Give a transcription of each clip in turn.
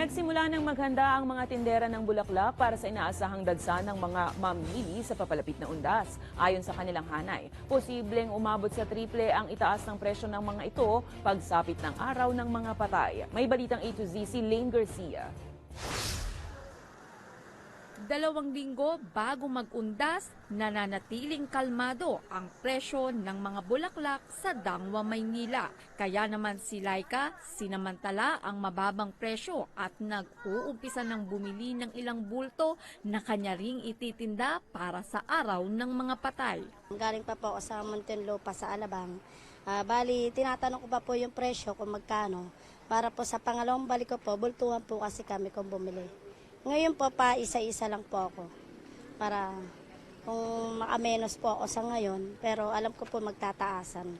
Nagsimula ng maghanda ang mga tindera ng bulaklak para sa inaasahang dagsa ng mga mamili sa papalapit na undas. Ayon sa kanilang hanay, posibleng umabot sa triple ang itaas ng presyo ng mga ito pagsapit ng araw ng mga patay. May balitang A to Z si Lane Garcia. Dalawang linggo bago mag-undas, nananatiling kalmado ang presyo ng mga bulaklak sa Dangwa, Maynila. Kaya naman si Laika, sinamantala ang mababang presyo at nag-uumpisa ng bumili ng ilang bulto na kanya ring ititinda para sa araw ng mga patay. Galing pa po ako sa Muntinlupa sa Alabang. Ah, bali, tinatanong ko pa po yung presyo kung magkano. Para po sa pangalawang balik ko po, bultuhan po kasi kami kung bumili. Ngayon po pa isa-isa lang po ako. Para kung makamenos po ako sa ngayon, pero alam ko po magtataasan.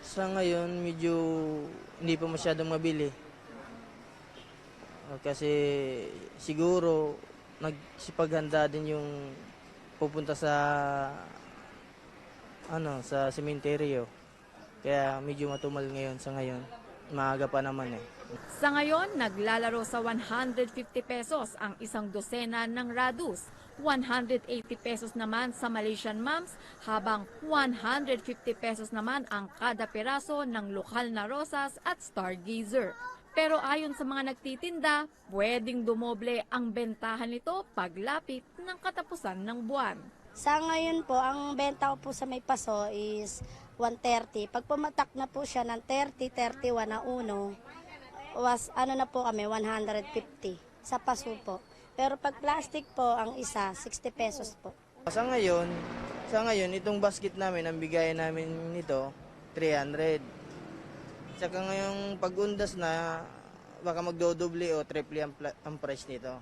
Sa ngayon, medyo hindi pa masyadong mabili. Ah, Kasi siguro nagsipaghanda din yung pupunta sa ano sa sementeryo. Kaya medyo matumal ngayon sa ngayon. Maaga pa naman eh. Sa ngayon, naglalaro sa 150 pesos ang isang dosena ng Radus. 180 pesos naman sa Malaysian Moms, habang 150 pesos naman ang kada peraso ng lokal na rosas at stargazer. Pero ayon sa mga nagtitinda, pwedeng dumoble ang bentahan nito paglapit ng katapusan ng buwan. Sa ngayon po, ang benta ko po sa may paso is 130. Pag pumatak na po siya ng 30, 31 na uno, was ano na po kami, 150 sa paso po. Pero pag plastic po, ang isa, 60 pesos po. Sa ngayon, sa ngayon itong basket namin ang bigay namin nito 300. Saka ngayong pagundas na baka magdodoble o triple ang, ang price nito.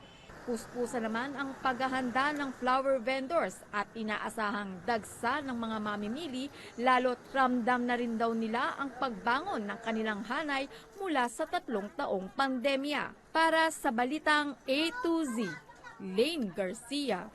Puspusa naman ang paghahanda ng flower vendors at inaasahang dagsa ng mga mamimili lalo't ramdam na rin daw nila ang pagbangon ng kanilang hanay mula sa tatlong taong pandemya. Para sa balitang A to Z, Lane Garcia.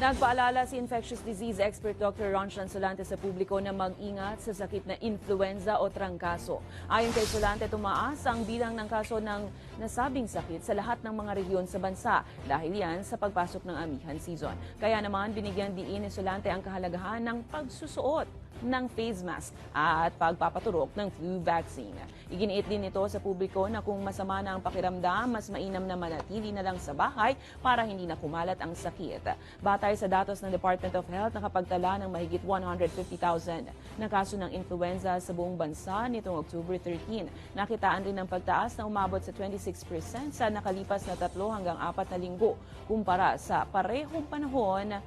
Nagpaalala si infectious disease expert Dr. Ronshan Solante sa publiko na mag-ingat sa sakit na influenza o trangkaso. Ayon kay Solante, tumaas ang bilang ng kaso ng nasabing sakit sa lahat ng mga rehiyon sa bansa dahil yan sa pagpasok ng amihan season. Kaya naman binigyan diin ni Solante ang kahalagahan ng pagsusuot ng face mask at pagpapaturok ng flu vaccine. Iginiit din ito sa publiko na kung masama na ang pakiramdam, mas mainam na manatili na lang sa bahay para hindi na kumalat ang sakit. Batay sa datos ng Department of Health, nakapagtala ng mahigit 150,000 na kaso ng influenza sa buong bansa nitong October 13. Nakitaan rin ng pagtaas na umabot sa 26% sa nakalipas na tatlo hanggang apat na linggo kumpara sa parehong panahon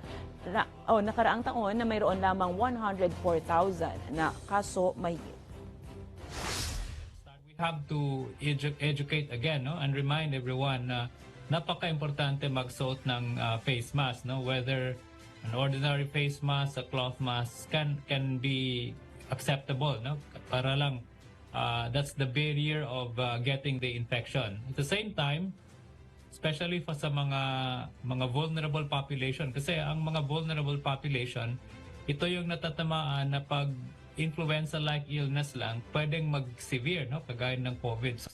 ra- o nakaraang taon na mayroon lamang 104,000 na kaso mahigit. we have to edu- educate again no and remind everyone na napaka-importante magsuot ng uh, face mask no whether an ordinary face mask a cloth mask can can be acceptable no para lang uh, that's the barrier of uh, getting the infection at the same time especially for sa mga mga vulnerable population. Kasi ang mga vulnerable population ito yung natatamaan na pag influenza like illness lang pwedeng mag severe no? Kagaya ng covid so,